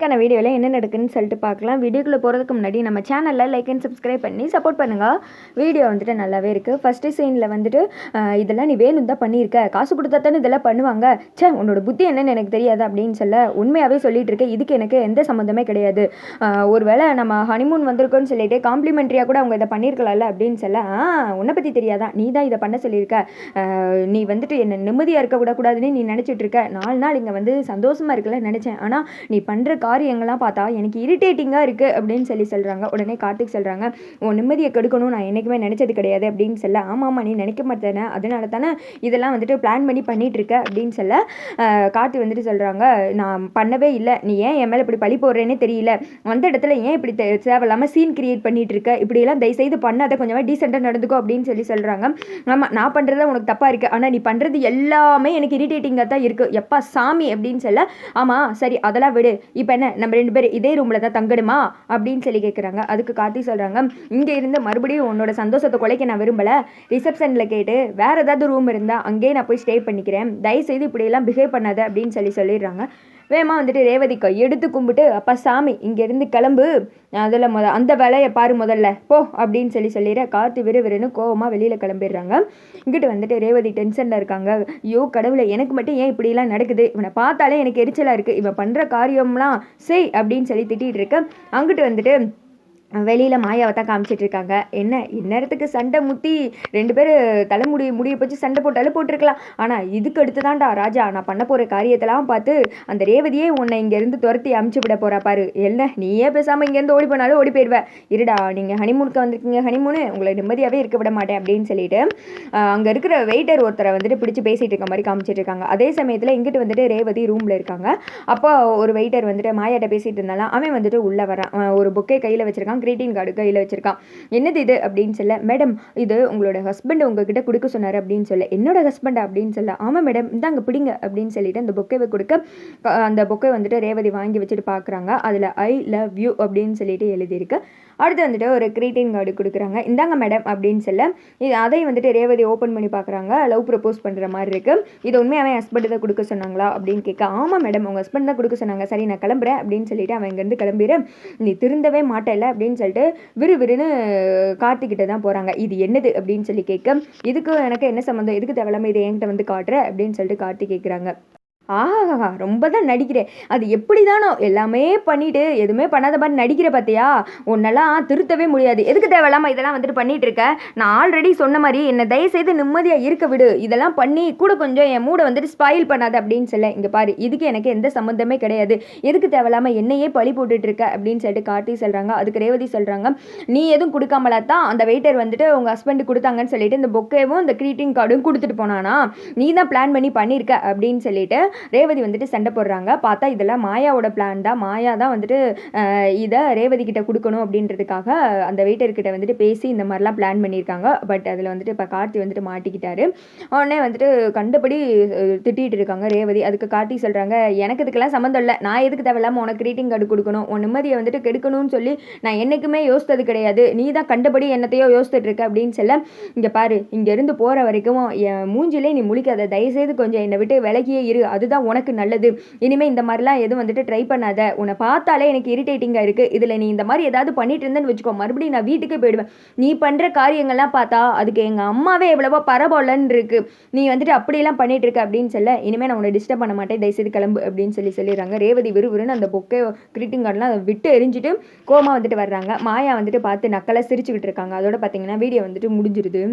க்கான வீடியோவில் என்ன நடக்குன்னு சொல்லிட்டு பார்க்கலாம். வீடியோக்குள்ளே போகிறதுக்கு முன்னாடி நம்ம சேனலில் லைக் அண்ட் சப்ஸ்கிரைப் பண்ணி சப்போர்ட் பண்ணுங்கள் வீடியோ வந்துட்டு நல்லாவே இருக்குது ஃபஸ்ட்டு சீனில் வந்துட்டு இதெல்லாம் நீ வேணும் தான் பண்ணியிருக்க. காசு கொடுத்தா தானே இதெல்லாம் பண்ணுவாங்க. ச்சே உன்னோட புத்தி என்னன்னு எனக்கு தெரியாது அப்படின்னு சொல்ல உண்மையாகவே சொல்லிட்டு இருக்கேன் இதுக்கு எனக்கு எந்த சம்மந்தமே கிடையாது. ஒருவேளை நம்ம ஹனிமூன் வந்திருக்கோன்னு சொல்லிட்டு காம்ப்ளிமெண்ட்ரியாக கூட அவங்க இதை பண்ணியிருக்கலாம்ல அப்படின்னு சொல்ல ஆ உன்னை பற்றி தெரியாதா? நீ தான் இதை பண்ண சொல்லியிருக்க. நீ வந்துட்டு என்ன நிம்மதியாக இருக்க கூடாதுன்னு நீ நினச்சிட்டு இருக்க. நாலு நாள் இங்கே வந்து சந்தோஷமாக இருக்கல நினச்சேன். ஆனால் நீ பண்ணுற காரியங்கள்லாம் பார்த்தா எனக்கு இரிட்டேட்டிங்காக இருக்குது அப்படின்னு சொல்லி சொல்கிறாங்க உடனே கார்த்திக் சொல்கிறாங்க உன் நிம்மதியை கெடுக்கணும் நான் என்றைக்குமே நினச்சது கிடையாது அப்படின்னு சொல்ல ஆமாம் ஆமாம் நீ நினைக்க மாட்டேனே அதனால தானே இதெல்லாம் வந்துட்டு பிளான் பண்ணி பண்ணிட்டு இருக்க அப்படின்னு சொல்ல கார்த்தி வந்துட்டு சொல்கிறாங்க நான் பண்ணவே இல்லை. நீ ஏன் என் மேலே இப்படி பழி போடுறேன்னே தெரியல. அந்த இடத்துல ஏன் இப்படி தே- தேவையில்லாமல் சீன் கிரியேட் பண்ணிட்டு இருக்க? இப்படியெல்லாம் தயவுசெய்து பண்ணாத. கொஞ்சமாக டீசெண்டாக நடந்துக்கோ அப்படின்னு சொல்லி சொல்கிறாங்க ஆமாம் நான் பண்ணுறது உனக்கு தப்பாக இருக்குது ஆனால் நீ பண்ணுறது எல்லாமே எனக்கு இரிட்டேட்டிங்காக தான் இருக்குது எப்பா சாமி அப்படின்னு சொல்ல ஆமாம் சரி அதெல்லாம் விடு. இப்போ தானே நம்ம ரெண்டு பேரும் இதே ரூமில் தான் தங்கணுமா? அப்படின்னு சொல்லி கேட்குறாங்க அதுக்கு கார்த்தி சொல்கிறாங்க இங்கே இருந்து மறுபடியும் உன்னோட சந்தோஷத்தை குலைக்க நான் விரும்பலை. ரிசப்ஷனில் கேட்டு வேறு ஏதாவது ரூம் இருந்தால் அங்கேயே நான் போய் ஸ்டே பண்ணிக்கிறேன். தயவுசெய்து இப்படியெல்லாம் பிஹேவ் பண்ணாத அப்படின்னு சொல்லி சொல்லிடுறாங்க. வேகமாக வந்துட்டு ரேவதிக்கா எடுத்து கும்பிட்டு அப்பா சாமி இங்கேருந்து கிளம்பு. அதில் முத அந்த வேலையை பாரு முதல்ல. போ அப்படின்னு சொல்லி சொல்லிடுற கார்த்தி விறுவிறுன்னு கோவமாக வெளியில் கிளம்பிடுறாங்க. இங்கிட்டு வந்துட்டு ரேவதி டென்ஷனில் இருக்காங்க. ஐயோ கடவுளை எனக்கு மட்டும் ஏன் இப்படிலாம் நடக்குது? இவனை பார்த்தாலே எனக்கு எரிச்சலாக இருக்குது இவன் பண்ணுற காரியம்லாம் செய் அப்படின்னு சொல்லி திட்டிகிட்டு இருக்க. அங்கிட்டு வந்துட்டு வெளியில் மாயாவை தான் காமிச்சிட்டு இருக்காங்க. என்ன இந்நேரத்துக்கு சண்டை முத்தி ரெண்டு பேர் தலைமுடி முடியை போச்சு சண்டை போட்டாலும் போட்டிருக்கலாம். ஆனால் இதுக்கு அடுத்து தான்டா ராஜா நான் பண்ண போகிற காரியத்தெல்லாம் பார்த்து அந்த ரேவதியே உன்னை இங்கேருந்து துரத்தி அமுச்சு விட போகிறா பாரு. என்ன நீயே பேசாமல் இங்கேருந்து ஓடி போனாலும் ஓடி போயிடுவேன் இருடா நீங்கள் ஹனிமூனுக்கு வந்திருக்கீங்க ஹனிமூனு. உங்களை நிம்மதியாகவே இருக்க விட மாட்டேன் அப்படின்னு சொல்லிட்டு அங்கே இருக்கிற வெயிட்டர் ஒருத்தரை வந்துட்டு பிடிச்சி பேசிகிட்டு இருக்க மாதிரி காமிச்சிட்டு இருக்காங்க. அதே சமயத்தில் இங்கிட்டு வந்துட்டு ரேவதி ரூமில் இருக்காங்க. அப்போ ஒரு வெயிட்டர் வந்துட்டு மாயாட்ட பேசிகிட்டு இருந்தாலும் அவன் வந்துட்டு உள்ளே வரான் ஒரு புக்கே கையில் வச்சுருக்கான். Greeting கார்டு கையில் வச்சிருக்கான். என்னது இது? அப்படின்னு சொல்ல மேடம் இது உங்களோட ஹஸ்பண்ட் உங்ககிட்ட கொடுக்க சொன்னார் அப்படின்னு சொல்ல என்னோட ஹஸ்பண்ட் அப்படின்னு சொல்ல ஆமாம் மேடம் இந்தாங்க பிடிங்க அப்படின்னு சொல்லிட்டு அந்த பொக்கேவை கொடுக்க அந்த பொக்கை வந்துட்டு ரேவதி வாங்கி வச்சுட்டு பார்க்குறாங்க அதில் ஐ லவ் யூ அப்படின்னு சொல்லிட்டு எழுதியிருக்கு. அடுத்து வந்துட்டு ஒரு கிரீட்டிங் கார்டு கொடுக்குறாங்க. இந்தாங்க மேடம் அப்படின்னு சொல்ல இது அதை வந்துட்டு ரேவதி ஓப்பன் பண்ணி பார்க்குறாங்க லவ் ப்ரப்போஸ் பண்ணுற மாதிரி இருக்குது இது உண்மையாகவே ஹஸ்பண்ட் தான் கொடுக்க சொன்னாங்களா? அப்படின்னு கேட்க ஆமாம் மேடம் உங்கள் ஹஸ்பண்ட் தான் கொடுக்க சொன்னாங்க. சரி நான் கிளம்புறேன் அப்படின்னு சொல்லிட்டு அவன் இங்கேருந்து கிளம்பிடு நீ திருந்தவே மாட்டேல அப்படின்னு சொல்லிட்டு விறுவிறுன்னு கார்த்திகிட்ட தான் போகிறாங்க இது என்னது அப்படின்னு சொல்லி கேட்க இதுக்கு எனக்கு என்ன சம்மந்தம் எதுக்கு தேவையில்லாமல் இதை என்கிட்ட வந்து காட்டுற அப்படின்னு சொல்லிட்டு கார்த்தி கேட்குறாங்க ஆஹா ரொம்ப தான் நடிக்கிறேன் அது எப்படி தானோ எல்லாமே பண்ணிவிட்டு எதுவுமே பண்ணாத மாதிரி நடிக்கிற பார்த்தியா உன்னெல்லாம் திருத்தவே முடியாது. எதுக்கு தேவையில்லாமல் இதெல்லாம் வந்துட்டு பண்ணிகிட்டு இருக்க நான் ஆல்ரெடி சொன்ன மாதிரி என்னை தயவுசெய்து நிம்மதியாக இருக்க விடு. இதெல்லாம் பண்ணி கூட கொஞ்சம் என் மூடை வந்துட்டு ஸ்பாயில் பண்ணாத அப்படின்னு சொல்ல. இங்கே பாரு இதுக்கு எனக்கு எந்த சம்மந்தமே கிடையாது. எதுக்கு தேவையில்லாமல் என்னையே பழி போட்டுட்டு இருக்க அப்படின்னு சொல்லிட்டு கார்த்தி சொல்கிறாங்க அதுக்கு ரேவதி சொல்கிறாங்க நீ எதுவும் கொடுக்காமலா தான் அந்த வெயிட்டர் வந்துட்டு உங்கள் ஹஸ்பண்டு கொடுத்தாங்கன்னு சொல்லிட்டு இந்த பொக்கேவும் இந்த க்ரீட்டிங் கார்டும் கொடுத்துட்டு போனானா? நீ தான் பிளான் பண்ணி பண்ணியிருக்க அப்படின்னு சொல்லிட்டு ரேவதி வந்துட்டு சண்டை போடுறாங்க. பார்த்தா இதெல்லாம் மாயாவோட பிளான் தான். மாயா தான் வந்துட்டு இதை ரேவதி கிட்ட கொடுக்கணும் அப்படின்றதுக்காக அந்த வெயிட்டர் கிட்ட வந்துட்டு பேசி இந்த மாதிரிலாம் பிளான் பண்ணியிருக்காங்க. பட் அதில் வந்துட்டு இப்போ கார்த்தி வந்துட்டு மாட்டிக்கிட்டாரு. உடனே வந்துட்டு கண்டபடி திட்டிகிட்டு திட்டிட்டு இருக்காங்க ரேவதி. அதுக்கு கார்த்தி சொல்கிறாங்க எனக்கு இதுக்கெல்லாம் சம்மந்தம் இல்லை. நான் எதுக்கு தேவையில்லாமல் உனக்கு கிரீட்டிங் கார்டு கொடுக்கணும்? உன் நிம்மதியை வந்துட்டு கெடுக்கணும்னு சொல்லி நான் என்றைக்குமே யோசித்தது கிடையாது. நீ தான் கண்டபடி என்னத்தையோ யோசித்துட்டு இருக்க அப்படின்னு சொல்ல இங்கே பாரு இங்கேருந்து போகிற வரைக்கும் என் மூஞ்சிலே நீ முழிக்காத. தயவுசெய்து கொஞ்சம் என்னை விட்டு விலகியே இரு. அதுதான் உனக்கு நல்லது. இனிமேல் இந்த மாதிரிலாம் எதுவும் வந்துட்டு ட்ரை பண்ணாத. உன்னை பார்த்தாலே எனக்கு இரிட்டேட்டிங்காக இருக்குது இதில் நீ இந்த மாதிரி ஏதாவது பண்ணிட்டு இருந்தேன்னு வச்சுக்கோ. மறுபடியும் நான் வீட்டுக்கே போயிடுவேன். நீ பண்ணுற காரியங்கள்லாம் பார்த்தா அதுக்கு எங்கள் அம்மாவே எவ்வளவோ பரவாயில்லன்னு இருக்கு. நீ வந்துட்டு அப்படியெல்லாம் பண்ணிட்டு இருக்க அப்படின்னு சொல்ல இனிமேல் நான் உன்னை டிஸ்டர்ப் பண்ண மாட்டேன். தயவுசெய்து கிளம்பு அப்படின்னு சொல்லி சொல்லிடுறாங்க. ரேவதி விறுவிறுன்னு அந்த பொக்கே கிரீட்டிங் கார்டெலாம் அதை விட்டு எரிஞ்சிட்டு கோமா வந்துட்டு வர்றாங்க. மாயா வந்துட்டு பார்த்து நக்கலாக சிரிச்சுக்கிட்டு இருக்காங்க. அதோட பார்த்தீங்கன்னா வீடியோ வந்துட்டு முடிஞ்சிருது.